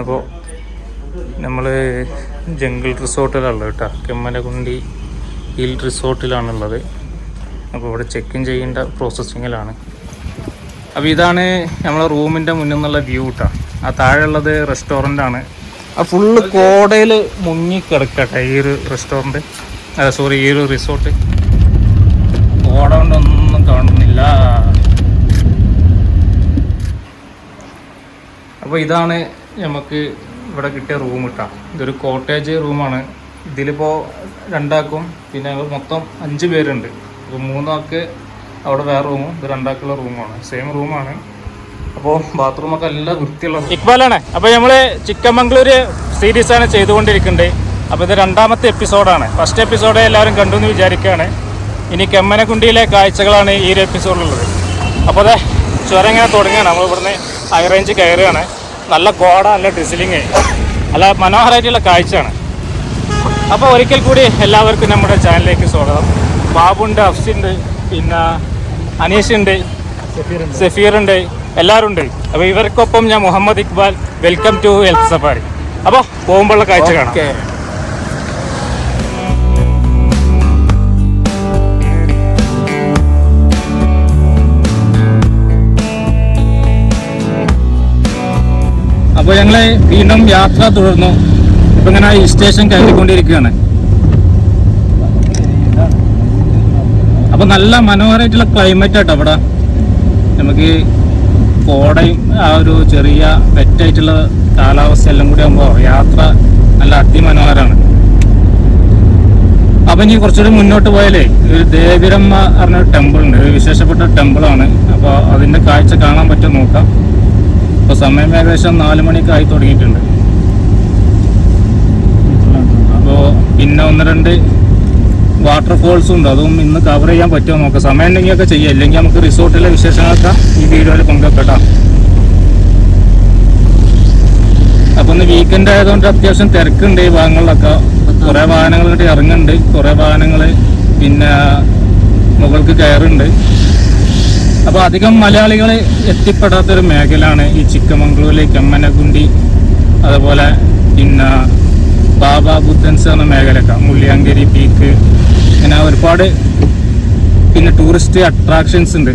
അപ്പോൾ നമ്മൾ ജംഗിൾ റിസോർട്ടിലുള്ളത് കേട്ടോ. കെമ്മനകുണ്ടി ഹിൽ റിസോർട്ടിലാണുള്ളത്. അപ്പോൾ ഇവിടെ ചെക്ക് ഇൻ ചെയ്യേണ്ട പ്രോസസ്സിങ്ങിലാണ് അപ്പോൾ ഇതാണ് നമ്മളെ റൂമിന്റെ മുന്നിൽ നിന്നുള്ള വ്യൂ കേട്ടോ ആ താഴെയുള്ളത് റെസ്റ്റോറന്റ് ആണ് ആ ഫുള്ള് കോടയിൽ മുങ്ങി കിടക്കട്ടെ ഈ ഒരു റെസ്റ്റോറന്റ് അല്ല സോറി ഈ ഒരു റിസോർട്ട് കോട കൊണ്ടൊന്നും കാണുന്നില്ല. അപ്പോൾ ഇതാണ് നമുക്ക് ഇവിടെ കിട്ടിയ റൂം കിട്ടാം ഇതൊരു കോട്ടേജ് റൂമാണ് ഇതിലിപ്പോൾ രണ്ടാക്കും പിന്നെ മൊത്തം അഞ്ച് പേരുണ്ട്. അപ്പോൾ മൂന്നാൾക്ക് അവിടെ വേറെ റൂമും ഇത് രണ്ടാക്കുള്ള റൂമാണ് സെയിം റൂമാണ് അപ്പോൾ ബാത്റൂമൊക്കെ എല്ലാം വൃത്തിയുള്ള ഇക്ബാലാണ്. അപ്പോൾ നമ്മൾ ചിക്കമംഗ്ലൂർ സീരീസാണ് ചെയ്തുകൊണ്ടിരിക്കുന്നത് അപ്പോൾ ഇത് രണ്ടാമത്തെ എപ്പിസോഡാണ് ഫസ്റ്റ് എപ്പിസോഡ് എല്ലാവരും കണ്ടു എന്ന് വിചാരിക്കുകയാണ് ഇനി കെമ്മനക്കുണ്ടിയിലെ കാഴ്ചകളാണ് ഈ ഒരു എപ്പിസോഡിലുള്ളത് അപ്പോൾ അതെ ചുരം ഇങ്ങനെ തുടങ്ങുകയാണ് നമ്മൾ ഇവിടുന്ന് ഹൈ റേഞ്ച് കയറുകയാണ്. നല്ല കോട നല്ല ഡ്രിസിലിങ് നല്ല മനോഹരമായിട്ടുള്ള കാഴ്ചയാണ്. അപ്പോൾ ഒരിക്കൽ കൂടി എല്ലാവർക്കും നമ്മുടെ ചാനലിലേക്ക് സ്വാഗതം. ബാബുണ്ട് അഫ്സുണ്ട് പിന്നെ അനീഷ് ഉണ്ട് സഫീർ ഉണ്ട് എല്ലാവരും ഉണ്ട് അപ്പോൾ ഇവർക്കൊപ്പം ഞാൻ Muhammad Iqbal welcome to health safari അപ്പോൾ പോകുമ്പോഴുള്ള കാഴ്ച കാണാം. അപ്പോൾ ഞങ്ങൾ വീണ്ടും യാത്ര തുടർന്നു. ഇപ്പം ഇങ്ങനെ ഈ സ്റ്റേഷൻ കയറിക്കൊണ്ടിരിക്കുകയാണ്. അപ്പോൾ നല്ല മനോഹരമായിട്ടുള്ള ക്ലൈമറ്റ് ആട്ടോ അവിടെ. നമുക്ക് കോടയും ആ ഒരു ചെറിയ വെറ്റായിട്ടുള്ള കാലാവസ്ഥ എല്ലാം കൂടി ആകുമ്പോൾ യാത്ര നല്ല അതിമനോഹരമാണ്. അപ്പം ഇനി കുറച്ചുകൂടി മുന്നോട്ട് പോയാലേ ഒരു ദേവിരമ്മ പറഞ്ഞ ടെമ്പിൾ ഉണ്ട്. ഒരു വിശേഷപ്പെട്ട ടെമ്പിളാണ് അപ്പോൾ അതിന്റെ കാഴ്ച കാണാൻ പറ്റും നോക്കാം. ഇപ്പോൾ സമയം ഏകദേശം നാല് മണിക്ക് ആയി തുടങ്ങിയിട്ടുണ്ട്. അപ്പോൾ പിന്നെ ഒന്ന് രണ്ട് വാട്ടർഫോൾസും ഉണ്ട്. അതും ഇന്ന് കവർ ചെയ്യാൻ പറ്റുമോ നോക്കാം. സമയം ഉണ്ടെങ്കിൽ ഒക്കെ ചെയ്യാം. ഇല്ലെങ്കിൽ നമുക്ക് റിസോർട്ടിലെ വിശേഷങ്ങളൊക്കെ ഈ വീഡിയോയിൽ പങ്കെടുക്കാം അപ്പൊ ഇന്ന് വീക്കെൻഡ് ആയതുകൊണ്ട് അത്യാവശ്യം തിരക്കുണ്ട് ഈ ഭാഗങ്ങളിലൊക്കെ. കുറെ വാഹനങ്ങൾ ഇറങ്ങുന്നുണ്ട്. കുറെ വാഹനങ്ങൾ പിന്നെ മുകൾക്ക് കയറുണ്ട് അപ്പൊ അധികം മലയാളികൾ എത്തിപ്പെടാത്തൊരു മേഖലയാണ് ഈ ചിക്കമംഗ്ലൂരിലെ കമ്മനഗുണ്ടി അതുപോലെ പിന്നെ ബാബ ബുദ്ധൻസ് എന്ന മേഖലയൊക്കെ മുള്ളിയാങ്കരി പീക്ക് ഇങ്ങനെ ഒരുപാട് പിന്നെ ടൂറിസ്റ്റ് അട്രാക്ഷൻസ് ഉണ്ട്.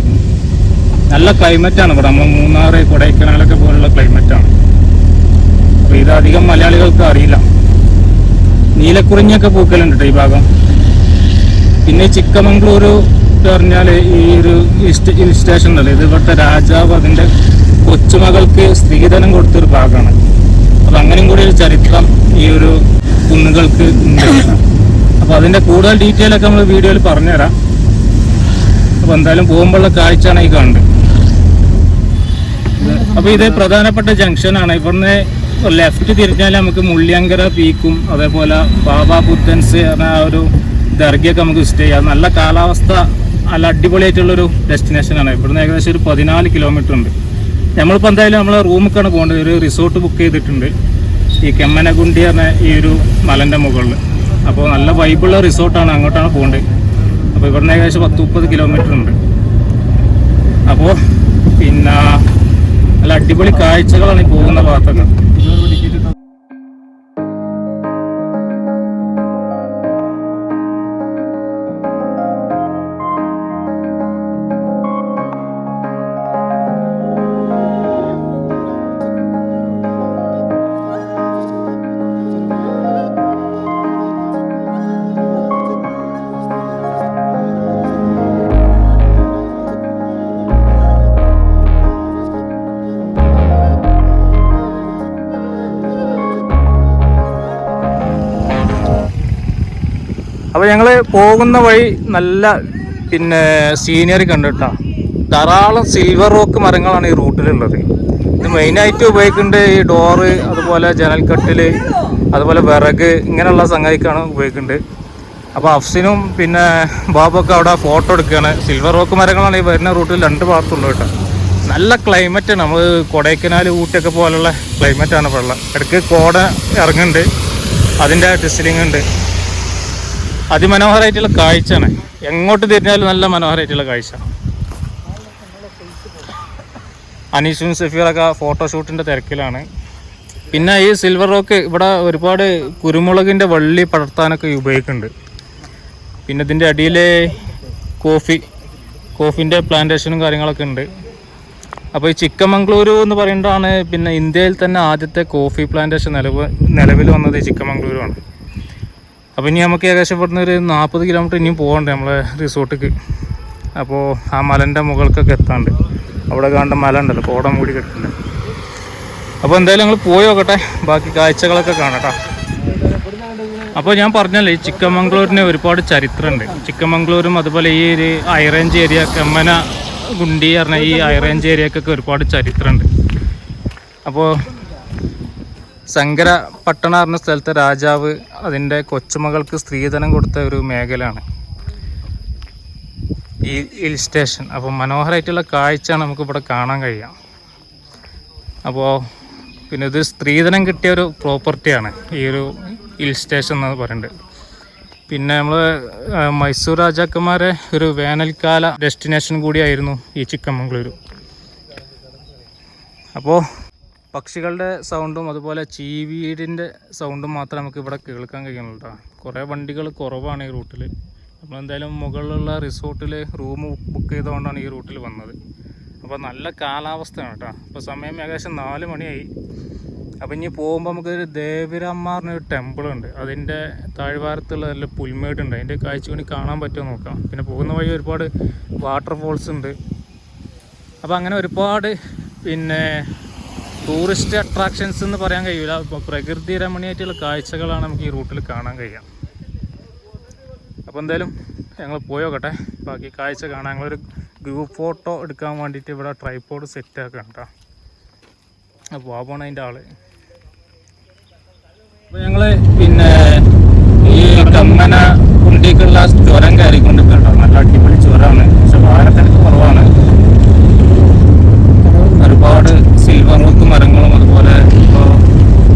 നല്ല ക്ലൈമറ്റാണ് ഇവിടെ. നമ്മൾ മൂന്നാർ കൊടൈക്കനാലൊക്കെ പോലുള്ള ക്ലൈമറ്റാണ് അപ്പോൾ ഇതധികം ഇത് അധികം മലയാളികൾക്ക് അറിയില്ല. നീലക്കുറിഞ്ഞൊക്കെ പൂക്കലുണ്ട് ഈ ഭാഗം. പിന്നെ ചിക്കമംഗ്ലൂർ എന്ന് പറഞ്ഞാൽ ഈ ഒരു ഹിൽ സ്റ്റേഷൻ ഉണ്ടല്ലോ ഇത് ഇവിടുത്തെ രാജാവ് അതിന്റെ കൊച്ചുമകൾക്ക് സ്ത്രീധനം കൊടുത്തൊരു ഭാഗമാണ്. അപ്പം അങ്ങനെയും കൂടി ഒരു ചരിത്രം ഈ ഒരു കുന്നുകൾക്ക് അപ്പോൾ അതിന്റെ കൂടുതൽ ഡീറ്റെയിൽ ഒക്കെ നമ്മൾ വീഡിയോയിൽ പറഞ്ഞുതരാം. അപ്പോൾ എന്തായാലും പോകുമ്പോഴുള്ള കാഴ്ചയാണ് ഈ കാണുന്നത്. അപ്പോൾ ഇത് പ്രധാനപ്പെട്ട ജംഗ്ഷനാണ് ഇവിടുന്ന് ലെഫ്റ്റ് തിരിഞ്ഞാൽ നമുക്ക് മുള്ളിയങ്കര പീക്കും അതേപോലെ ബാബാ ബുദ്ധൻസ് എന്ന ആ ഒരു ദർഗയൊക്കെ നമുക്ക് സ്റ്റേ ചെയ്യാം. നല്ല കാലാവസ്ഥ നല്ല അടിപൊളിയായിട്ടുള്ളൊരു ഡെസ്റ്റിനേഷനാണ് ഇവിടുന്ന് ഏകദേശം ഒരു പതിനാല് കിലോമീറ്റർ ഉണ്ട്. നമ്മളിപ്പോൾ എന്തായാലും നമ്മൾ റൂമിലേക്കാണ് പോകേണ്ടത്. ഒരു റിസോർട്ട് ബുക്ക് ചെയ്തിട്ടുണ്ട്. ഈ കെമ്മനഗുണ്ടി പറഞ്ഞ ഈ ഒരു മലന്റെ മുകളിൽ അപ്പോൾ നല്ല വൈബുള്ള റിസോർട്ടാണ് അങ്ങോട്ടാണ് പോകേണ്ടത്. അപ്പോൾ ഇവിടുന്ന് ഏകദേശം പത്ത് മുപ്പത് കിലോമീറ്റർ ഉണ്ട്. അപ്പോൾ പിന്നെ നല്ല അടിപൊളി കാഴ്ചകളാണ് ഈ പോകുന്ന ഭാഗത്തൊക്കെ. പോകുന്ന വഴി നല്ല പിന്നെ സീനിയറി കണ്ടിട്ടാ ധാരാളം സിൽവർ റോക്ക് മരങ്ങളാണ് ഈ റൂട്ടിലുള്ളത് ഇത് മെയിനായിട്ട് ഉപയോഗിക്കേണ്ട ഈ ഡോറ് അതുപോലെ ജനൽക്കട്ടിൽ അതുപോലെ വിറക് ഇങ്ങനെയുള്ള സംഗതിക്കാണ് ഉപയോഗിക്കേണ്ടത് അപ്പോൾ അഫ്സിനും പിന്നെ ബാബൊക്കെ അവിടെ ഫോട്ടോ എടുക്കുകയാണ് സിൽവർ റോക്ക് മരങ്ങളാണ് ഈ വരുന്ന റൂട്ടിൽ രണ്ട് ഭാഗത്തുള്ളൂ കേട്ടോ. നല്ല ക്ലൈമറ്റാണ് നമ്മൾ കൊടൈക്കനാൽ ഊട്ടിയൊക്കെ പോലുള്ള ക്ലൈമറ്റാണ് ഇപ്പോൾ ഇടയ്ക്ക് കോട ഇറങ്ങുന്നുണ്ട്. അതിന്റെ ഡിസ്ലിംഗ് ഉണ്ട്. അതിമനോഹരമായിട്ടുള്ള കാഴ്ചയാണ്. എങ്ങോട്ട് തിരിഞ്ഞാലും നല്ല മനോഹരമായിട്ടുള്ള കാഴ്ച. അനീഷും സഫീറൊക്കെ ഫോട്ടോഷൂട്ടിന്റെ തിരക്കിലാണ്. പിന്നെ ഈ സിൽവർ റോക്ക് ഇവിടെ ഒരുപാട് കുരുമുളകിന്റെ വള്ളി പടർത്താനൊക്കെ ഉപയോഗിക്കുന്നുണ്ട്. പിന്നെ ഇതിന്റെ അടിയിൽ കോഫി കോഫിന്റെ പ്ലാന്റേഷനും കാര്യങ്ങളൊക്കെ ഉണ്ട്. അപ്പോൾ ഈ ചിക്കമംഗ്ലൂരു എന്ന് പറയുന്നതാണ് പിന്നെ ഇന്ത്യയിൽ തന്നെ ആദ്യത്തെ കോഫി പ്ലാന്റേഷൻ നിലവ് നിലവിൽ വന്നത് ചിക്കമംഗ്ലൂരുമാണ് അപ്പോൾ ഇനി നമുക്ക് ഏകദേശം ഇവിടുന്ന് ഒരു നാൽപ്പത് കിലോമീറ്റർ ഇനിയും പോകണ്ടേ നമ്മളെ റിസോർട്ടിക്ക്. അപ്പോൾ ആ മലന്റെ മുകൾക്കൊക്കെ എത്താണ്ട്. അവിടെ കാണേണ്ട മല ഉണ്ടല്ലോ കോട മൂടി കിട്ടുന്നുണ്ട് അപ്പോൾ എന്തായാലും ഞങ്ങൾ പോയി നോക്കട്ടെ. ബാക്കി കാഴ്ചകളൊക്കെ കാണട്ടോ അപ്പോൾ ഞാൻ പറഞ്ഞല്ലേ ഈ ചിക്കമംഗ്ലൂരിന് ഒരുപാട് ചരിത്രമുണ്ട് ചിക്കമംഗ്ലൂരും അതുപോലെ ഈ ഒരു ഐറേഞ്ച് ഏരിയ കമ്മന ഗുണ്ടി പറഞ്ഞ ഈ ഐറേഞ്ച് ഏരിയക്കൊക്കെ ഒരുപാട് ചരിത്രമുണ്ട് അപ്പോൾ ശങ്കര പട്ടണ പറഞ്ഞ സ്ഥലത്തെ രാജാവ് അതിന്റെ കൊച്ചുമകൾക്ക് സ്ത്രീധനം കൊടുത്ത ഒരു മേഖലയാണ്. ഈ ഹിൽ സ്റ്റേഷൻ. അപ്പോൾ മനോഹരമായിട്ടുള്ള കാഴ്ചയാണ് നമുക്ക് ഇവിടെ കാണാൻ കഴിയുക. അപ്പോൾ പിന്നെ ഇത് സ്ത്രീധനം കിട്ടിയ ഒരു പ്രോപ്പർട്ടിയാണ് ഈ ഒരു ഹിൽ സ്റ്റേഷൻ എന്ന് പറയുന്നത്. പിന്നെ നമ്മൾ മൈസൂർ രാജാക്കന്മാരെ ഒരു വേനൽക്കാല ഡെസ്റ്റിനേഷൻ കൂടിയായിരുന്നു ഈ ചിക്കമംഗ്ലൂരു. അപ്പോൾ പക്ഷികളുടെ സൗണ്ടും അതുപോലെ ചീവീടിന്റെ സൗണ്ടും മാത്രമേ നമുക്ക് ഇവിടെ കേൾക്കാൻ കഴിയുള്ളൂ കേട്ടോ കുറേ വണ്ടികൾ കുറവാണ് ഈ റൂട്ടിൽ നമ്മളെന്തായാലും മുകളിലുള്ള റിസോർട്ടിൽ റൂം ബുക്ക് ചെയ്തുകൊണ്ടാണ് ഈ റൂട്ടിൽ വന്നത്. അപ്പോൾ നല്ല കാലാവസ്ഥയാണ് കേട്ടോ അപ്പോൾ സമയം ഏകദേശം നാല് മണിയായി. അപ്പോൾ ഇനി പോകുമ്പോൾ നമുക്കൊരു ദേവിരമ്മ പറഞ്ഞൊരു ടെമ്പിൾ ഉണ്ട്. അതിന്റെ താഴ്വാരത്തുള്ള നല്ല പുൽമേടുണ്ട് അതിന്റെ കാഴ്ച കൂടി കാണാൻ പറ്റുമോ നോക്കാം. പിന്നെ പോകുന്ന വഴി ഒരുപാട് വാട്ടർഫോൾസ് ഉണ്ട്. അപ്പോൾ അങ്ങനെ ഒരുപാട് പിന്നെ ടൂറിസ്റ്റ് അട്രാക്ഷൻസ് എന്ന് പറയാൻ കഴിയില്ല പ്രകൃതി രമണീയമായിട്ടുള്ള കാഴ്ചകളാണ് നമുക്ക് ഈ റൂട്ടിൽ കാണാൻ കഴിയുക. അപ്പോൾ എന്തായാലും ഞങ്ങൾ പോയോക്കട്ടെ ബാക്കി കാഴ്ച കാണാൻ ഞങ്ങളൊരു ഗ്രൂപ്പ് ഫോട്ടോ എടുക്കാൻ വേണ്ടിയിട്ട് ഇവിടെ ട്രൈപ്പോഡ് സെറ്റ് ആക്കാം കേട്ടോ അപ്പോൾ ആ പോണ അതിന്റെ ആൾ. അപ്പോൾ ഞങ്ങൾ പിന്നെ ഈ കമ്മന കുണ്ടിക്കുള്ള ചുരം കയറിക്കൊണ്ട് കേട്ടോ നല്ല അടിപൊളി ചുരമാണ് പക്ഷെ വാഹനത്തിനൊക്കെ കുറവാണ് ഒരുപാട് സിൽവർ റോക്ക് മരങ്ങളും അതുപോലെ ഇപ്പോൾ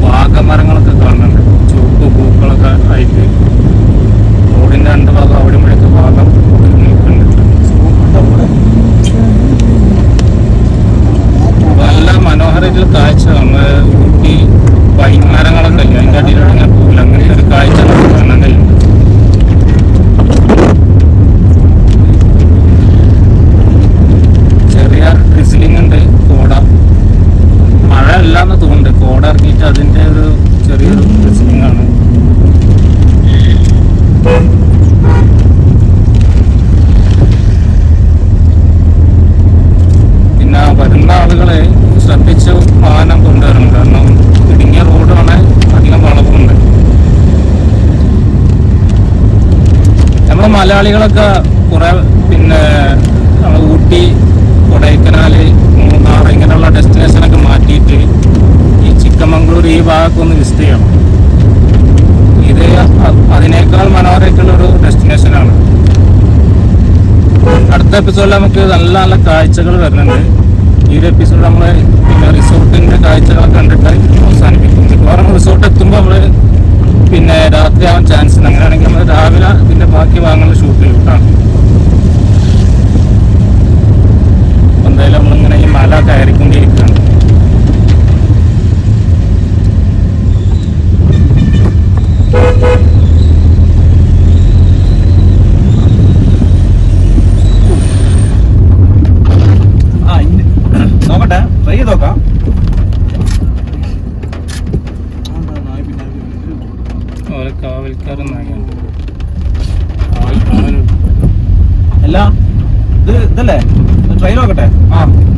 വാഗമരങ്ങളൊക്കെ കാണുന്നുണ്ട് ചുവപ്പ് പൂക്കളൊക്കെ ആയിട്ട് റോഡിന്റെ രണ്ട് ഭാഗം അവിടെ ഇവിടെയൊക്കെ ഭാഗം നിൽക്കുന്നുണ്ട് നല്ല മനോഹരമായിട്ടുള്ള കാഴ്ച നമ്മൾ ഊട്ടി വൈകുന്നേരങ്ങളൊക്കെ ഇല്ലേ അതിന്റെ അടിയിലൂടെ ഇങ്ങനെ പോകില്ല അങ്ങനത്തെ ഒരു കാഴ്ച നമുക്ക് കാണാൻ കഴിയും ചെറിയ ഡ്രിസിലിംഗ് ഉണ്ട് കോട മഴ അല്ലാന്ന് തോന്നുന്നുണ്ട് കോട ഇറങ്ങിയിട്ട് അതിന്റെ ഒരു ചെറിയൊരു ഡ്രിസിലിംഗ് ആണ് പിന്നെ വരുന്ന ആളുകളെ ശ്രദ്ധിച്ച് വാഹനം കൊണ്ടുവരണം കാരണം ഇടുങ്ങിയ റോഡാണ് അധികം വളവുണ്ട് നമ്മൾ മലയാളികളൊക്കെ കുറെ പിന്നെ ഊട്ടി കൊടൈക്കനാല് മൂന്നാർ ഇങ്ങനെയുള്ള ഡെസ്റ്റിനേഷനൊക്കെ മാറ്റിയിട്ട് ഈ ചിക്കമംഗ്ലൂർ ഈ ഭാഗമൊക്കെ ഒന്ന് വിസിറ്റ് ചെയ്യണം. ഇത് അതിനേക്കാൾ മനോഹരമായിട്ടുള്ള ഒരു ഡെസ്റ്റിനേഷനാണ് അടുത്ത എപ്പിസോഡിൽ നമുക്ക് നല്ല നല്ല കാഴ്ചകൾ വരുന്നുണ്ട്. ഈ ഒരു എപ്പിസോഡ് നമ്മൾ പിന്നെ റിസോർട്ടിന്റെ കാഴ്ചകളൊക്കെ കണ്ടിട്ട് അവസാനിപ്പിക്കും. മിക്കവാറും റിസോർട്ട് എത്തുമ്പോൾ നമ്മൾ പിന്നെ രാത്രി ആവാൻ ചാൻസ് ഉണ്ട് അങ്ങനെയാണെങ്കിൽ നമ്മൾ രാവിലെ ഇതിന്റെ ബാക്കി ഭാഗങ്ങളിൽ ഷൂട്ട് കേട്ടോ അപ്പൊ എന്തായാലും നമ്മളിങ്ങനെ ഈ മല കയറിക്കൊണ്ടിരിക്കുകയാണ്. ആ ഇനി നോക്കട്ടെ ട്രൈ ചെയ്ത് നോക്കാം ഓരോ കാവൽക്കാരൻ നായാണ് അല്ല ഇത് ഇതല്ലേ ട്രൈ നോക്കട്ടെ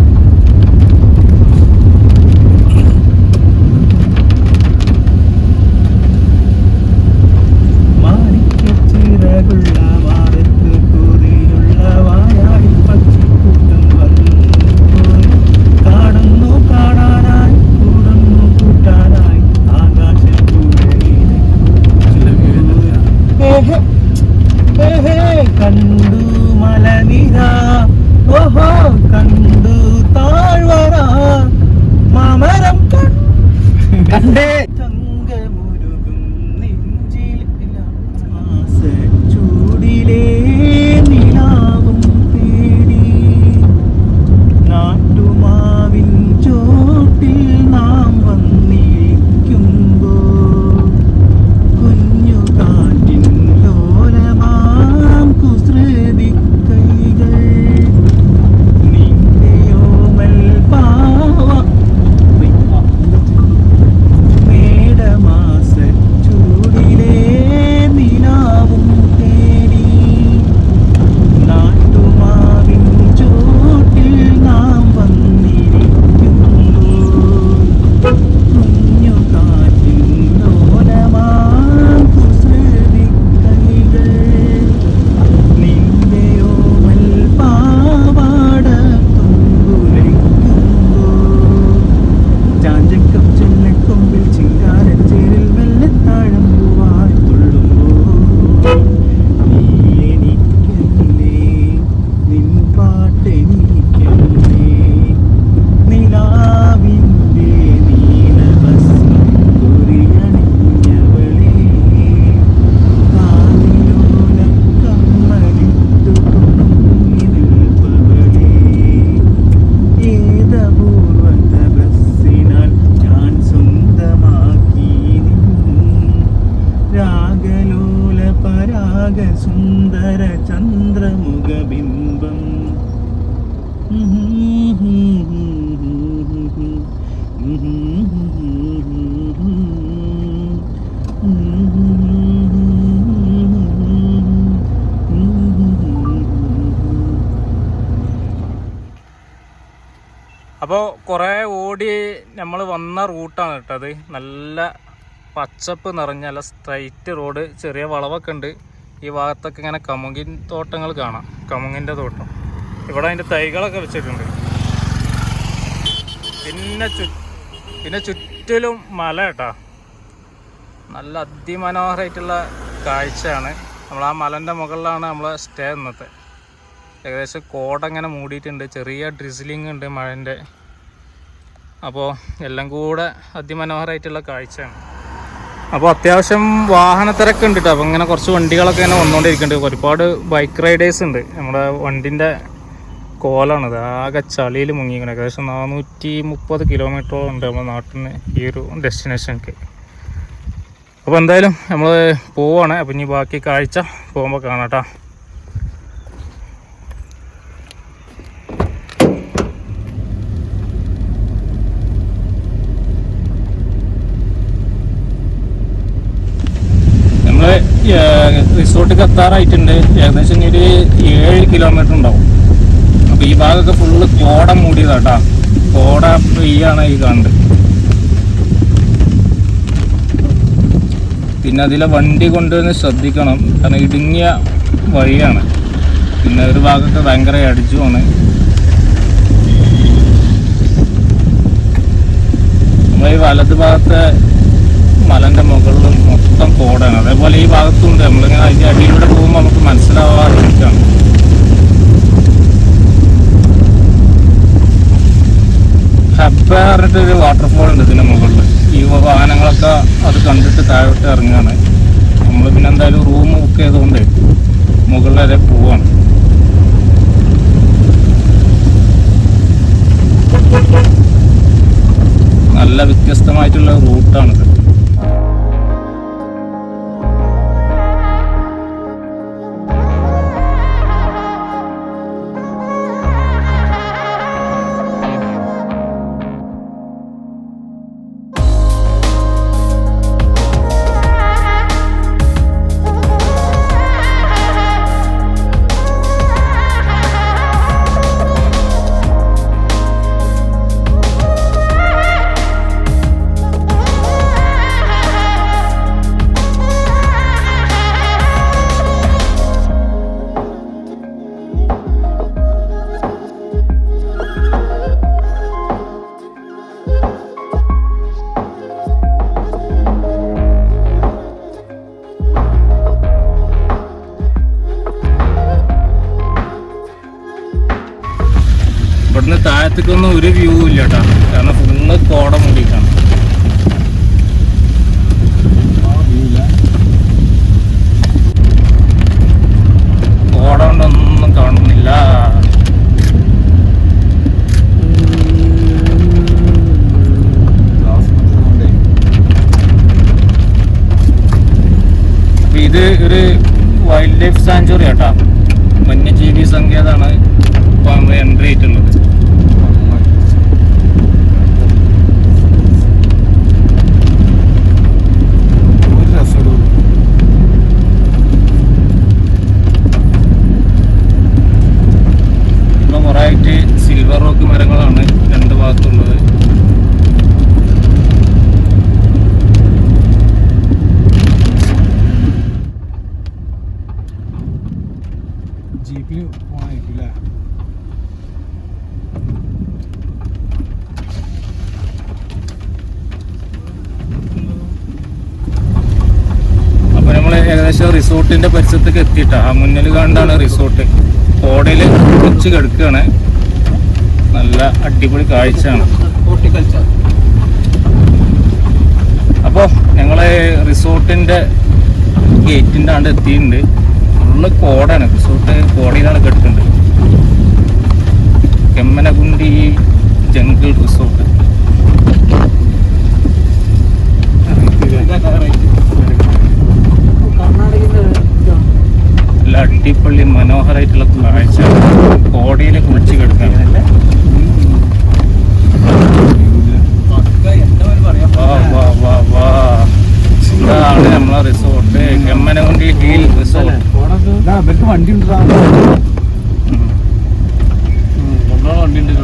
സുന്ദര ചന്ദ്രമുഖബിംബം അപ്പോൾ കുറേ ഓടി നമ്മൾ വന്ന റൂട്ടാണ് കേട്ടത് നല്ല പച്ചപ്പ് നിറഞ്ഞ നല്ല സ്ട്രൈറ്റ് റോഡ് ചെറിയ വളവൊക്കെ ഉണ്ട്. ഈ ഭാഗത്തൊക്കെ ഇങ്ങനെ കമുകിൻ തോട്ടങ്ങൾ കാണാം. കമുങ്ങിന്റെ തോട്ടം. ഇവിടെ അതിന്റെ തൈകളൊക്കെ വെച്ചിട്ടുണ്ട്. പിന്നെ ചു പിന്നെ ചുറ്റിലും മല കേട്ടാ. നല്ല അതിമനോഹരമായിട്ടുള്ള കാഴ്ചയാണ്. നമ്മൾ ആ മലന്റെ മുകളിലാണ് നമ്മൾ സ്റ്റേ ഇന്നത്തെ ഏകദേശം കോടങ്ങനെ മൂടിയിട്ടുണ്ട്. ചെറിയ ഡ്രിസ്ലിംഗ് ഉണ്ട് മഴന്റെ. അപ്പോൾ എല്ലാം കൂടെ അതിമനോഹരമായിട്ടുള്ള കാഴ്ചയാണ്. അപ്പോൾ അത്യാവശ്യം വാഹനത്തിരക്ക് ഉണ്ട് കേട്ടോ അപ്പോൾ ഇങ്ങനെ കുറച്ച് വണ്ടികളൊക്കെ ഇങ്ങനെ വന്നുകൊണ്ടിരിക്കുന്നുണ്ട് ഒരുപാട് ബൈക്ക് റൈഡേഴ്സ് ഉണ്ട്. നമ്മുടെ വണ്ടിന്റെ കോലാണിത്. ആകെ ചളിയിൽ മുങ്ങിക്കണം ഏകദേശം നാനൂറ്റി മുപ്പത് കിലോമീറ്ററോളം ഉണ്ട് നമ്മുടെ നാട്ടിൽ നിന്ന് ഈ ഒരു ഡെസ്റ്റിനേഷനൊക്കെ അപ്പോൾ എന്തായാലും നമ്മൾ പോവാണ്. അപ്പോൾ ഇനി ബാക്കി കാഴ്ച പോകുമ്പോൾ കാണാം കേട്ടോ റിസോർട്ടിൽ എത്താറായിട്ടുണ്ട്. ഏകദേശം ഒരു ഏഴ് കിലോമീറ്റർ ഉണ്ടാവും. അപ്പോൾ ഈ ഭാഗമൊക്കെ ഫുള്ള് കോട മൂടിയതാട്ടാ. കോട പെയ്യാണ് ഈ കാണുന്നത് പിന്നെ അതിലെ വണ്ടി കൊണ്ടുവന്ന് ശ്രദ്ധിക്കണം. കാരണം ഇടുങ്ങിയ വഴിയാണ്. പിന്നെ ഒരു ഭാഗത്ത് ഭയങ്കര അടിച്ചുമാണ് നമ്മൾ ഈ വലത് ഭാഗത്തെ മലന്റെ മുകളിലും മൊത്തം കോടാണ്. അതേപോലെ ഈ ഭാഗത്തുണ്ട്. നമ്മളിങ്ങനെ അതിന്റെ അടിയിലൂടെ പോകുമ്പോൾ നമുക്ക് മനസ്സിലാവാതിരിക്കാണ് ഹബ്ബ പറഞ്ഞിട്ടൊരു വാട്ടർഫോൾ ഉണ്ട് ഇതിന് മുകളിൽ ഈ വാഹനങ്ങളൊക്കെ അത് കണ്ടിട്ട് താഴോട്ട് ഇറങ്ങുകയാണ് നമ്മൾ പിന്നെ എന്തായാലും റൂം ബുക്ക് ചെയ്തുകൊണ്ട് മുകളിൽ വരെ പോവാണ്. നല്ല വ്യത്യസ്തമായിട്ടുള്ള റൂട്ടാണിത് താഴത്തേക്കൊന്നും ഒരു വ്യൂ ഇല്ല കേട്ടോ കാരണം ഫുള്ള് കോട മൂടിയിട്ടാണ്. കോട ഇത് ഒരു വൈൽഡ് ലൈഫ് സാഞ്ചുറി കേട്ടോ വന്യജീവി സങ്കേതമാണ് എൻട്രി ചെയ്തിട്ടുള്ളത് ഇപ്പൊ കുറെ ആയിട്ട് സിൽവർ റോക്ക് മരങ്ങളാണ് രണ്ട് ഭാഗത്തുള്ളത് ജീപ്പിൽ അപ്പൊ നമ്മൾ ഏകദേശം റിസോർട്ടിന്റെ പരിസരത്തേക്ക് എത്തിയിട്ടാ. ആ മുന്നിൽ കണ്ടാണ് റിസോർട്ട്. ഓടയിൽ കുറച്ച് കിടക്കുകയാണ് നല്ല അടിപൊളി കാഴ്ചയാണ്. അപ്പോ അപ്പോൾ ഞങ്ങൾ റിസോർട്ടിന്റെ ഗേറ്റിന്റെ ആണ്ട് എത്തിയിട്ടുണ്ട്. ഫുള്ള് കോടാണ് റിസോർട്ട് കോടയിലാണ് കിടക്കുന്നത് കെമ്മനകുണ്ടി ജംഗിൾ റിസോർട്ട്. മനോഹരമായിട്ടുള്ള കാഴ്ച കോടയിൽ കുളിച്ച് കിടക്കാൻ. ഇതാണ് നമ്മളെ റിസോർട്ട്. കെമ്മനകുണ്ടി heal resort. ഇവർക്ക് വണ്ടി ഉണ്ടാ വണ്ടി ഉണ്ട്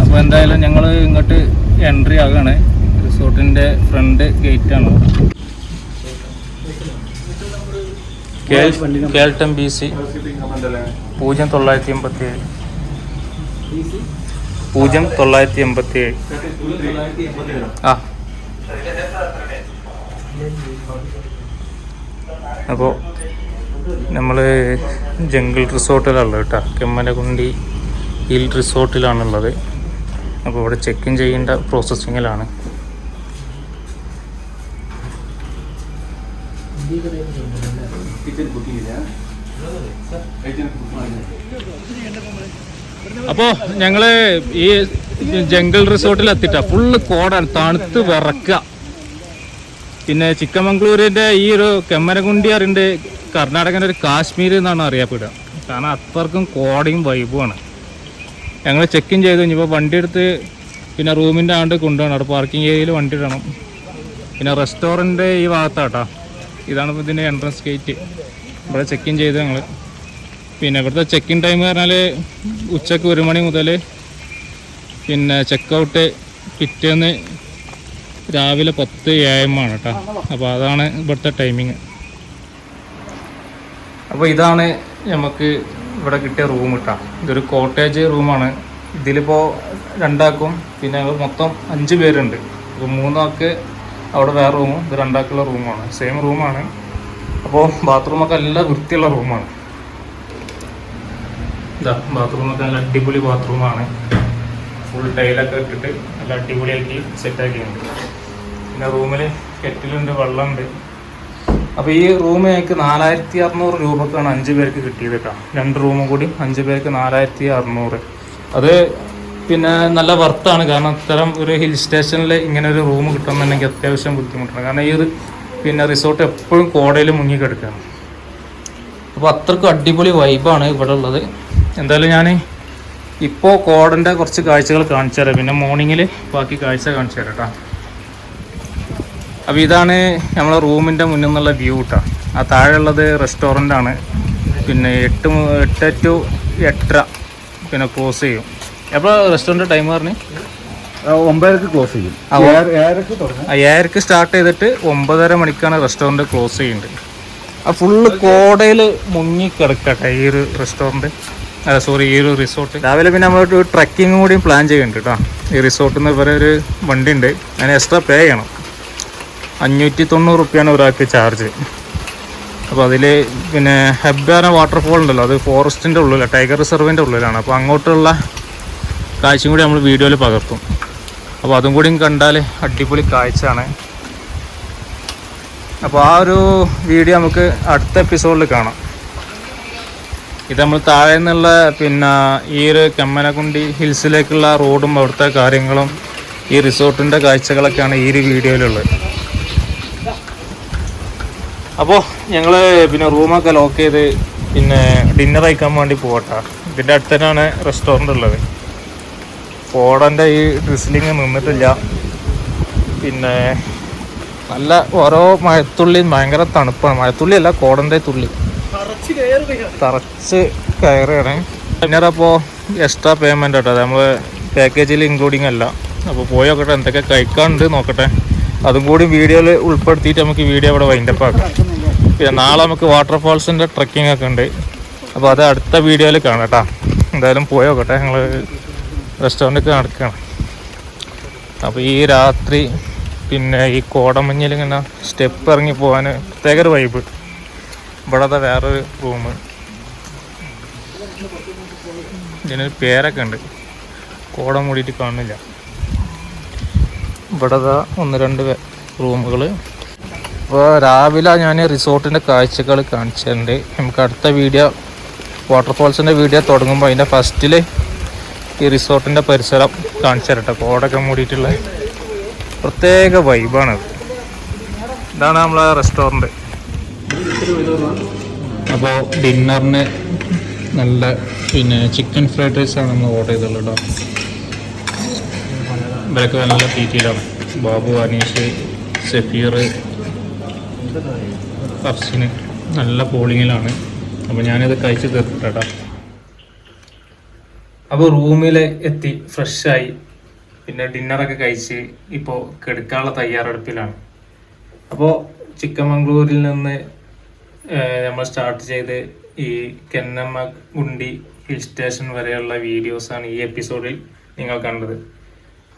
അപ്പോൾ എന്തായാലും ഞങ്ങൾ ഇങ്ങോട്ട് എൻട്രി ആകാണ് റിസോർട്ടിന്റെ ഫ്രണ്ട് ഗേറ്റ് ആണ്. കേൾട്ടം ബി സി പൂജ്യം തൊള്ളായിരത്തി എൺപത്തി ഏഴ് പൂജ്യം തൊള്ളായിരത്തി എൺപത്തി ഏഴ് ആ. അപ്പോൾ നമ്മൾ ജംഗിൾ റിസോർട്ടിലുള്ളത് കേട്ടോ. കെമ്മനകുണ്ടി ഹിൽ റിസോർട്ടിലാണുള്ളത്. അപ്പോൾ ഇവിടെ ചെക്ക് ഇൻ ചെയ്യേണ്ട പ്രോസസ്സിങ്ങിലാണ് അപ്പോൾ ഞങ്ങൾ ഈ ജംഗിൾ റിസോർട്ടിൽ എത്തിട്ട ഫുള്ള് കോടാണ് തണുത്ത് വിറക്കുക പിന്നെ ചിക്കമംഗ്ലൂരിന്റെ ഈ ഒരു കെമ്മനകുണ്ടി അറിണ്ട് കർണാടകന്റെ ഒരു കാശ്മീർ എന്നാണ് അറിയപ്പെടുക. കാരണം അത്രക്കും കോടയും വൈബുമാണ് ഞങ്ങൾ ചെക്ക് ഇൻ ചെയ്ത്. ഇനിയിപ്പോൾ വണ്ടി എടുത്ത് പിന്നെ റൂമിന്റെ ആണ്ട് കൊണ്ടുപോകണം. അവിടെ പാർക്കിംഗ് ഏരിയയിൽ വണ്ടി ഇടണം. പിന്നെ റെസ്റ്റോറന്റ് ഈ ഭാഗത്താട്ടാ. ഇതാണ് ഇപ്പോൾ ഇതിന്റെ എൻട്രൻസ് ഗേറ്റ് ഇവിടെ ചെക്ക് ഇൻ ചെയ്ത് ഞങ്ങൾ പിന്നെ ഇവിടുത്തെ ചെക്ക് ഇൻ ടൈം പറഞ്ഞാൽ ഉച്ചയ്ക്ക് ഒരു മണി മുതൽ പിന്നെ ചെക്ക് ഔട്ട് പിറ്റേന്ന് രാവിലെ പത്ത് എ എം ആണ് കേട്ടോ അപ്പോൾ അതാണ് ഇവിടുത്തെ ടൈമിങ് അപ്പോൾ ഇതാണ് നമുക്ക് ഇവിടെ കിട്ടിയ റൂം കേട്ടോ ഇതൊരു കോട്ടേജ് റൂമാണ് ഇതിലിപ്പോൾ രണ്ടാക്കും പിന്നെ മൊത്തം അഞ്ച് പേരുണ്ട്. അപ്പോൾ മൂന്നാൾക്ക് അവിടെ വേറെ റൂമും ഇത് രണ്ടാക്കുള്ള റൂമാണ് സെയിം റൂമാണ് അപ്പോൾ ബാത്റൂമൊക്കെ നല്ല വൃത്തിയുള്ള റൂമാണ് ഇതാ ബാത്റൂമൊക്കെ നല്ല അടിപൊളി ബാത്റൂമാണ് ഫുൾ ടൈലൊക്കെ ഇട്ടിട്ട് നല്ല അടിപൊളിയാക്കി സെറ്റാക്കിയിട്ടുണ്ട് പിന്നെ റൂമിൽ കെറ്റിലുണ്ട് വെള്ളമുണ്ട്. അപ്പോൾ ഈ റൂം ഞങ്ങൾക്ക് നാലായിരത്തി അറുന്നൂറ് രൂപക്കാണ് അഞ്ച് പേർക്ക് കിട്ടിയത് കേട്ടോ. രണ്ട് റൂമും കൂടി അഞ്ച് പേർക്ക് നാലായിരത്തി അറുന്നൂറ് അത് പിന്നെ നല്ല വർത്താണ്. കാരണം ഇത്തരം ഒരു ഹിൽ സ്റ്റേഷനിൽ ഇങ്ങനെ ഒരു റൂം കിട്ടുന്നുണ്ടെങ്കിൽ അത്യാവശ്യം ബുദ്ധിമുട്ടാണ്. കാരണം ഈ ഒരു പിന്നെ റിസോർട്ട് എപ്പോഴും കോടയിൽ മുങ്ങി കിടക്കുകയാണ് അപ്പോൾ അത്രക്കും അടിപൊളി വൈബാണ് ഇവിടെ ഉള്ളത്. എന്തായാലും ഞാൻ ഇപ്പോൾ കോടന്റെ കുറച്ച് കാഴ്ചകൾ കാണിച്ചു തരാം. പിന്നെ മോർണിംഗിൽ ബാക്കി കാഴ്ച കാണിച്ചു തരാം കേട്ടോ. അപ്പോൾ ഇതാണ് നമ്മളെ റൂമിന്റെ മുന്നിൽ നിന്നുള്ള വ്യൂ കേട്ടോ ആ താഴെയുള്ളത് റെസ്റ്റോറന്റ് ആണ്. പിന്നെ എട്ട് എട്ട് ടു എട്ടര പിന്നെ ക്ലോസ് ചെയ്യും. എപ്പോൾ റെസ്റ്റോറന്റ് ടൈം പറഞ്ഞു? ഒമ്പതരക്ക് ക്ലോസ് ചെയ്യും. ഏഴരക്ക് സ്റ്റാർട്ട് ചെയ്തിട്ട് ഒമ്പതര മണിക്കാണ് റെസ്റ്റോറന്റ് ക്ലോസ് ചെയ്യുന്നത് ആ ഫുള്ള് കോടയിൽ മുങ്ങി കിടക്കട്ടെ ഈ ഒരു റെസ്റ്റോറന്റ് അല്ല സോറി ഈ ഒരു റിസോർട്ട് രാവിലെ പിന്നെ നമ്മളൊരു ട്രക്കിങ്ങും കൂടിയും പ്ലാൻ ചെയ്യുന്നുണ്ട് കേട്ടോ ഈ റിസോർട്ടിൽ നിന്ന് ഇവരെ ഒരു വണ്ടി ഉണ്ട് അതിന് എക്സ്ട്രാ പേ ചെയ്യണം. അഞ്ഞൂറ്റി തൊണ്ണൂറ് റുപ്യാണ് ഒരാൾക്ക് ചാർജ്. അപ്പോൾ അതിൽ പിന്നെ ഹെബ്ബാന വാട്ടർഫോൾ ഉണ്ടല്ലോ അത് ഫോറസ്റ്റിന്റെ ഉള്ളിലാണ് ടൈഗർ റിസർവിന്റെ ഉള്ളിലാണ്. അപ്പോൾ അങ്ങോട്ടുള്ള കാഴ്ചയും കൂടി നമ്മൾ വീഡിയോയിൽ പകർത്തും. അപ്പോൾ അതും കൂടിയും കണ്ടാൽ അടിപൊളി കാഴ്ചയാണ്. അപ്പോൾ ആ ഒരു വീഡിയോ നമുക്ക് അടുത്ത എപ്പിസോഡിൽ കാണാം. ഇത് നമ്മൾ താഴെ നിന്നുള്ള പിന്നെ ഈ ഒരു കമ്മനക്കുണ്ടി ഹിൽസിലേക്കുള്ള റോഡും അവിടുത്തെ കാര്യങ്ങളും ഈ റിസോർട്ടിന്റെ കാഴ്ചകളൊക്കെയാണ് ഈ ഒരു വീഡിയോയിലുള്ളത് അപ്പോൾ ഞങ്ങൾ പിന്നെ റൂമൊക്കെ ലോക്ക് ചെയ്ത് പിന്നെ ഡിന്നർ കഴിക്കാൻ വേണ്ടി പോകട്ടെ ഇതിന്റെ അടുത്ത് തന്നെയാണ് റെസ്റ്റോറന്റ് ഉള്ളത്. കോടന്റെ ഈ ഡ്രിസ്ലിങ് നിന്നിട്ടില്ല. പിന്നെ നല്ല ഓരോ മഴത്തുള്ളിയും ഭയങ്കര തണുപ്പാണ്. മഴത്തുള്ളി അല്ല കോടന്റെ തുള്ളി. തറച്ച് കയറുകയാണ് പിന്നെ അപ്പോൾ എക്സ്ട്രാ പേയ്മെന്റ് കേട്ടോ നമ്മൾ പാക്കേജിൽ ഇൻക്ലൂഡിങ് അല്ല. അപ്പോൾ പോയി നോക്കട്ടെ എന്തൊക്കെ കഴിക്കാനുണ്ട് നോക്കട്ടെ. അതും കൂടി വീഡിയോയിൽ ഉൾപ്പെടുത്തിയിട്ട് നമുക്ക് വീഡിയോ അവിടെ വൈൻഡപ്പ് ആക്കാം. പിന്നെ നാളെ നമുക്ക് വാട്ടർഫാൾസിന്റെ ട്രക്കിംഗ് ഒക്കെ ഉണ്ട്. അപ്പോൾ അത് അടുത്ത വീഡിയോയിൽ കാണാം കേട്ടോ. എന്തായാലും പോയി നോക്കട്ടെ. ഞങ്ങൾ റെസ്റ്റോറന്റൊക്കെ നടക്കുകയാണ് അപ്പോൾ ഈ രാത്രി പിന്നെ ഈ കോടമഞ്ഞിൽ ഇങ്ങനെ സ്റ്റെപ്പ് ഇറങ്ങി പോകാൻ പ്രത്യേക ഒരു വൈബ് ഇവിടെ വേറൊരു റൂം ഇതിനൊരു പേരൊക്കെ ഉണ്ട്. കോടം മൂടിയിട്ട് കാണുന്നില്ല. ഇവിടെ ഒന്ന് രണ്ട് റൂമുകൾ അപ്പോൾ രാവിലെ ഞാൻ റിസോർട്ടിന്റെ കാഴ്ചകൾ കാണിച്ചിട്ടുണ്ട്. നമുക്ക് അടുത്ത വീഡിയോ വാട്ടർഫോൾസിന്റെ വീഡിയോ തുടങ്ങുമ്പോൾ അതിന്റെ ഫസ്റ്റിൽ ഈ റിസോർട്ടിന്റെ പരിസരം കാണിച്ചു തരട്ടെ. കോടൊക്കെ മൂടിയിട്ടുള്ള പ്രത്യേക വൈബാണത് ഇതാണ് നമ്മളെ റെസ്റ്റോറന്റ് അപ്പോൾ ഡിന്നറിന് നല്ല പിന്നെ ചിക്കൻ ഫ്രൈഡ് റൈസാണ് നമ്മൾ ഓർഡർ ചെയ്തുള്ളത് കേട്ടോ. ഇവരൊക്കെ നല്ല തീറ്റയിലാണ് ബാബു അനീഷ് സഫീർ ഫർസിന് നല്ല പോളിങ്ങിലാണ്. അപ്പോൾ ഞാനിത് കഴിച്ച് തീർത്തിട്ടാ അപ്പോൾ റൂമിൽ എത്തി ഫ്രഷായി. പിന്നെ ഡിന്നറൊക്കെ കഴിച്ച് ഇപ്പോൾ കെടുക്കാനുള്ള തയ്യാറെടുപ്പിലാണ്. അപ്പോൾ ചിക്കമംഗ്ലൂരിൽ നിന്ന് നമ്മൾ സ്റ്റാർട്ട് ചെയ്ത് ഈ കെന്നമ്മ ഗുണ്ടി ഹിൽ സ്റ്റേഷൻ വരെയുള്ള വീഡിയോസാണ് ഈ എപ്പിസോഡിൽ നിങ്ങൾ കണ്ടത്.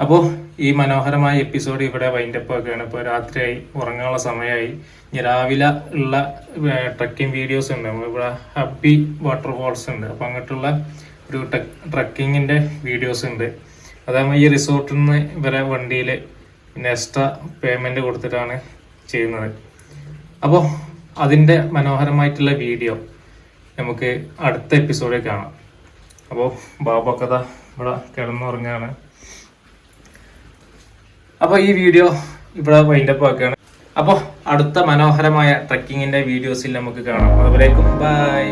അപ്പോൾ ഈ മനോഹരമായ എപ്പിസോഡ് ഇവിടെ വൈൻഡപ്പ് ആക്കുകയാണ്. ഇപ്പോൾ രാത്രിയായി ഉറങ്ങാനുള്ള സമയമായി. ഇനി രാവിലെ ഉള്ള ട്രക്കിംഗ് വീഡിയോസ് ഉണ്ട്. ഇവിടെ ഹബ്ബി വാട്ടർഫോൾസ് ഉണ്ട്. അപ്പോൾ അങ്ങോട്ടുള്ള ഒരു ട്രക്കിങ്ങിന്റെ വീഡിയോസ് ഉണ്ട്. അതാകുമ്പോൾ ഈ റിസോർട്ടിൽ നിന്ന് ഇവരെ വണ്ടിയിൽ പിന്നെ എക്സ്ട്രാ പേയ്മെന്റ് കൊടുത്തിട്ടാണ് ചെയ്യുന്നത്. അപ്പോൾ അതിന്റെ മനോഹരമായിട്ടുള്ള വീഡിയോ നമുക്ക് അടുത്ത എപ്പിസോഡിൽ കാണാം. അപ്പോൾ കഥ ഇവിടെ കിടന്നുറങ്ങാണ്. അപ്പോൾ ഈ വീഡിയോ ഇവിടെ വൈൻഡപ്പ് ആക്കുകയാണ്. അപ്പോൾ അടുത്ത മനോഹരമായ ട്രക്കിങ്ങിന്റെ വീഡിയോസിൽ നമുക്ക് കാണാം. അതുവരേക്കും ബൈ